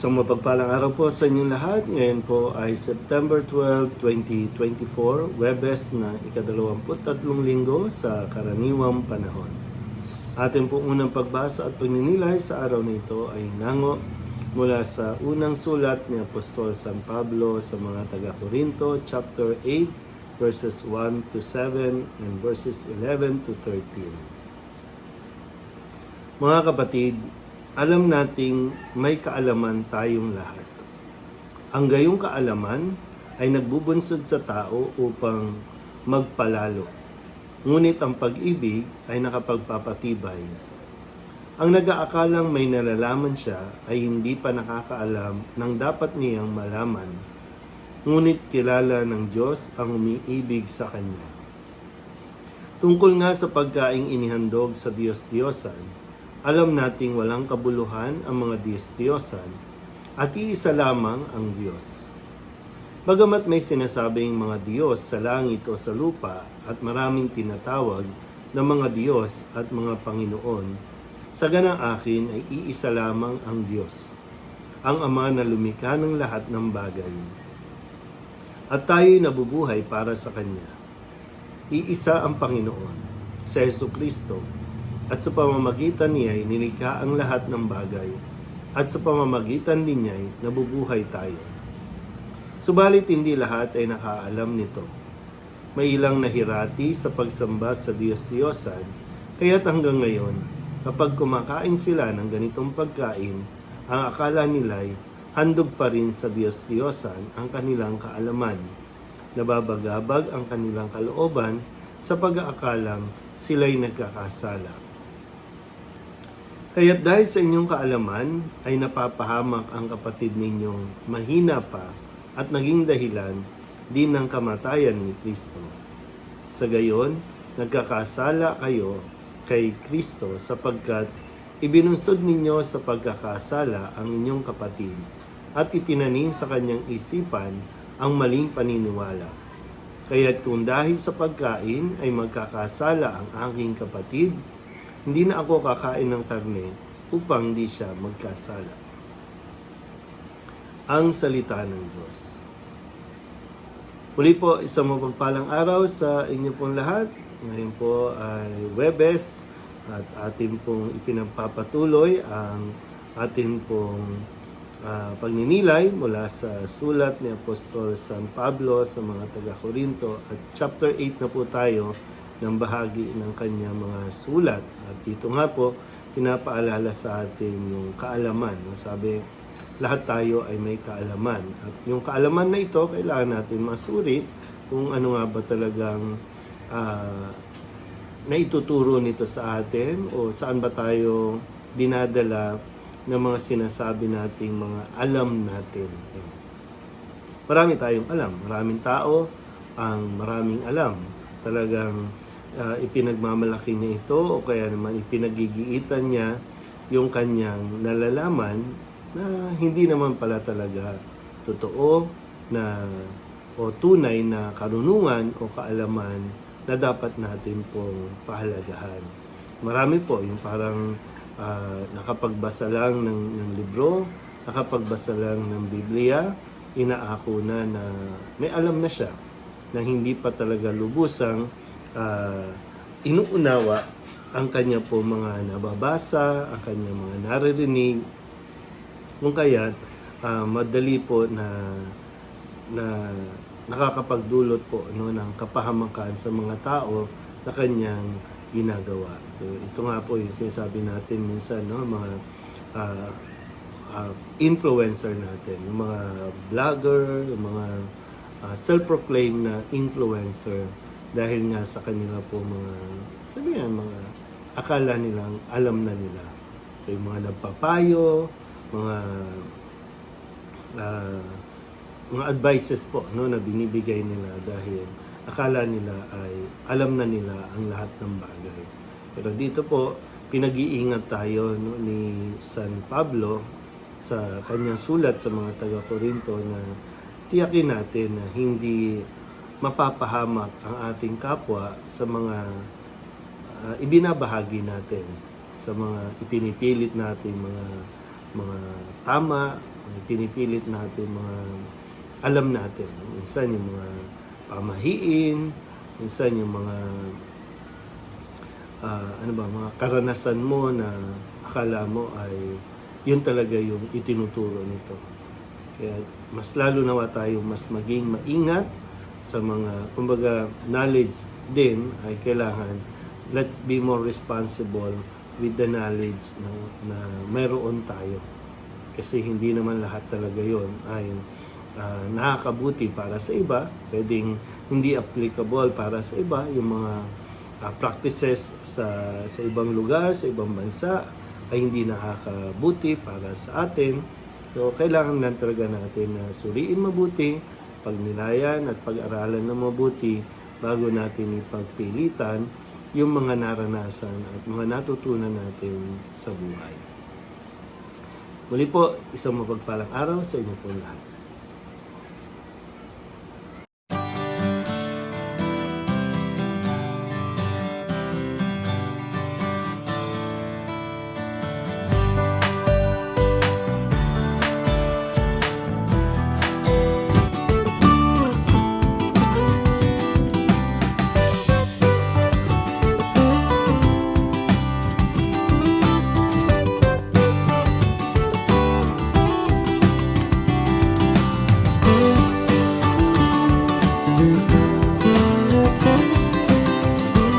Isang mapagpalang araw po sa inyong lahat. Ngayon po ay September 12, 2024, Webes na ikadalawamput tatlong linggo sa karaniwang panahon. Ating po unang pagbasa at pagninilay sa araw na ito ay nango mula sa unang sulat ni Apostol San Pablo sa mga taga-Korinto, chapter 8, verses 1 to 7 and verses 11 to 13. Mga kapatid, alam nating may kaalaman tayong lahat. Ang gayong kaalaman ay nagbubunsod sa tao upang magpalalo. Ngunit ang pag-ibig ay nakapagpapatibay. Ang nag-aakalang may nalalaman siya ay hindi pa nakakaalam ng dapat niyang malaman. Ngunit kilala ng Diyos ang umiibig sa Kanya. Tungkol nga sa pagkaing inihandog sa Diyos-Diyosan, alam nating walang kabuluhan ang mga Diyos-Diyosan at iisa lamang ang Diyos. Bagamat may sinasabing mga Diyos sa langit o sa lupa at maraming tinatawag na mga Diyos at mga Panginoon, sa ganang akin ay iisa lamang ang Diyos, ang Ama na lumikha ng lahat ng bagay. At tayo'y nabubuhay para sa Kanya. Iisa ang Panginoon, sa Yesu Kristo, at sa pamamagitan niya ay nilikha ang lahat ng bagay, at sa pamamagitan din niya ay nabubuhay tayo. Subalit hindi lahat ay nakaalam nito. May ilang nahirati sa pagsamba sa Diyos-Diyosan, kaya't hanggang ngayon, kapag kumakain sila ng ganitong pagkain, ang akala nila ay handog pa rin sa Diyos-Diyosan ang kanilang kaalaman. Nababagabag ang kanilang kalooban sa pag-aakalang sila'y nagkakasala. Kaya't dahil sa inyong kaalaman ay napapahamak ang kapatid ninyong mahina pa at naging dahilan din ng kamatayan ni Kristo. Sa gayon, nagkakasala kayo kay Kristo sapagkat ibinunsod ninyo sa pagkakasala ang inyong kapatid at itinanim sa kanyang isipan ang maling paniniwala. Kaya't kung dahil sa pagkain ay magkakasala ang aking kapatid, hindi na ako kakain ng karne upang di siya magkasala. Ang salita ng Diyos. Muli po, isang mapagpalang araw sa inyo pong lahat. Ngayon po ay Webes at atin pong ipinagpapatuloy ang atin pong ah, pagninilay mula sa sulat ni Apostol San Pablo sa mga taga-Korinto at chapter 8 na po tayo ng bahagi ng kanyang mga sulat. At dito nga po, pinapaalala sa atin yung kaalaman. Sabi, lahat tayo ay may kaalaman. At yung kaalaman na ito, kailangan natin masuri kung ano nga ba talagang ah, naituturo nito sa atin o saan ba tayo dinadala ng mga sinasabi nating mga alam natin. Marami tayong alam. Maraming tao ang maraming alam. Talagang ah, ipinagmamalaki niya ito o kaya naman ipinagigiitan niya yung kanyang nalalaman na hindi naman pala talaga totoo na o tunay na karunungan o kaalaman na dapat natin pong pahalagahan. Marami po yung parang ah, nakapagbasa lang ng, ng libro, nakapagbasa lang ng Biblia, inaako na na may alam na siya na hindi pa talaga lubusang ah, inuunawa ang kanya po mga nababasa, ang kanya mga naririnig, kung kaya ah, madali po na na nakakapagdulot po no ng kapahamakan sa mga tao na kanyang ginagawa. So ito nga po yung sinasabi natin minsan no mga ah, ah, influencer natin, yung mga vlogger, yung mga ah, self-proclaimed na influencer dahil nga sa kanila po mga sabi nga, mga akala nilang alam na nila. So, yung mga nagpapayo, mga ah, mga advices po no na binibigay nila dahil akala nila ay alam na nila ang lahat ng bagay. Pero dito po pinag-iingat tayo no, ni San Pablo sa kanyang sulat sa mga taga-Korinto na tiyakin natin na hindi mapapahamak ang ating kapwa sa mga ah, ibinabahagi natin sa mga ipinipilit natin mga mga tama, Ay pinipilit natin mga alam natin. Minsan yung mga pamahiin, minsan yung mga ah, ano ba, mga karanasan mo na akala mo ay yun talaga yung itinuturo nito. Kaya mas lalo nawa tayo mas maging maingat sa mga, kumbaga, knowledge din ay kailangan let's be more responsible with the knowledge na, na mayroon tayo. Kasi hindi naman lahat talaga yon ay ah, nakakabuti para sa iba. Pwedeng hindi applicable para sa iba. Yung mga ah, practices sa, sa ibang lugar, sa ibang bansa ay hindi nakakabuti para sa atin. So, kailangan lang talaga natin na suriin mabuti, pagnilayan at pag-aralan ng mabuti bago natin ipagpilitan yung mga naranasan at mga natutunan natin sa buhay. Muli po, isang mapagpalang araw sa inyo po lahat.